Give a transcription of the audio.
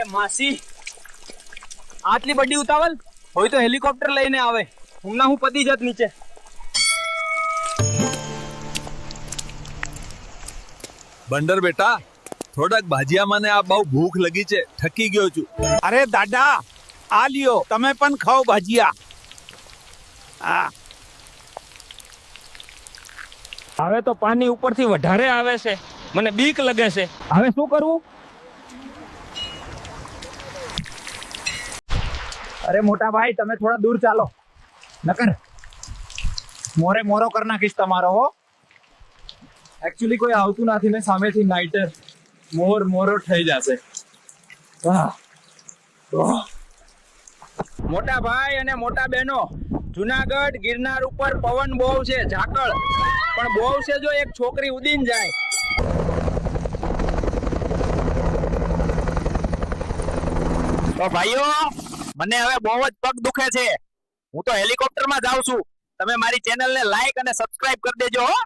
અરે માસી આટલી બડી ઉતાવળ? હોય તો હેલિકોપ્ટર લઈને આવે. હમણાં હું પતી જત નીચે. બંદર બેટા થોડાક ભાજીયા મને આ બહુ ભૂખ લગી છે થકી ગયો છું. અરે દાદા આ લ્યો તમે પણ ખાઓ ભાજીયા હા. હવે તો પાણી ઉપરથી વધારે આવે છે. મને બીક લાગે છે. હવે શું કરવું? અરે મોટા ભાઈ, તમે થોડા દૂર ચાલો. નકર મોરે મોરો કર નાખીશ તમારો, હો. એકચ્યુઅલી કોઈ આવતું નથી ને સામેથી નાઇટર મોર મોરો થઈ જશે. મોટા ભાઈ અને મોટા બહેનો, જુનાગઢ ગિરનાર ઉપર પવન બહુ છે, ઝાકળ. પણ બહુ છે જો એક છોકરી ઉદીન જાય. તો ભાઈઓ મને હવે બહુ જ પગ દુખે છે. હું તો હેલિકોપ્ટરમાં જાઉં છું. તમે મારી ચેનલને લાઈક અને સબસ્ક્રાઇબ કરી દેજો હો.